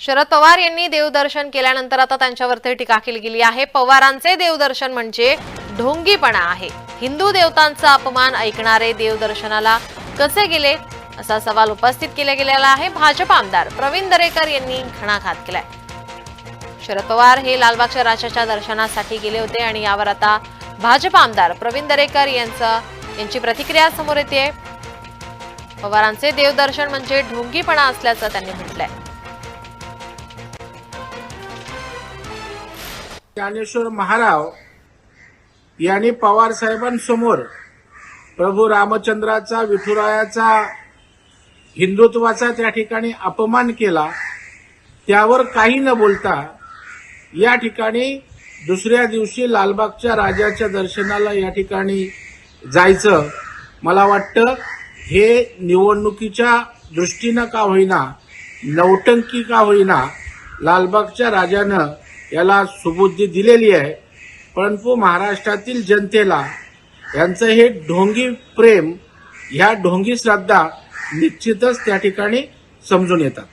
शरद पवार यांनी देवदर्शन केल्यानंतर आता त्यांच्यावरती टीका केली गेली आहे. पवारांचे देवदर्शन म्हणजे ढोंगीपणा आहे. हिंदू देवतांचा अपमान ऐकणारे देवदर्शनाला कसे गेले असा सवाल उपस्थित केला गेलेला आहे. भाजप आमदार प्रवीण दरेकर यांनी घणाघात केलाय. शरद पवार हे लालबागच्या राजाच्या दर्शनासाठी गेले होते आणि यावर आता भाजप आमदार प्रवीण दरेकर यांचं यांची प्रतिक्रिया समोर येते पवारांचे देवदर्शन म्हणजे ढोंगीपणा असल्याचं त्यांनी म्हटलंय. ज्ञानेश्वर महाराव यांनी पवार साहेबांसमोर प्रभू रामचंद्राचा विठुरायाचा हिंदुत्वाचा त्या ठिकाणी अपमान केला. त्यावर काही न बोलता या ठिकाणी दुसऱ्या दिवशी लालबागच्या राजाच्या दर्शनाला या ठिकाणी जायचं मला वाटतं हे निवडणुकीच्या दृष्टीनं का होईना नौटंकी का होईना लालबागच्या राजानं याला सुबुद्धी दिलेली आहे. परंतु महाराष्ट्रातील जनतेला यांचं हे ढोंगी प्रेम ह्या ढोंगी श्रद्धा निश्चितच त्या ठिकाणी समजून येतात.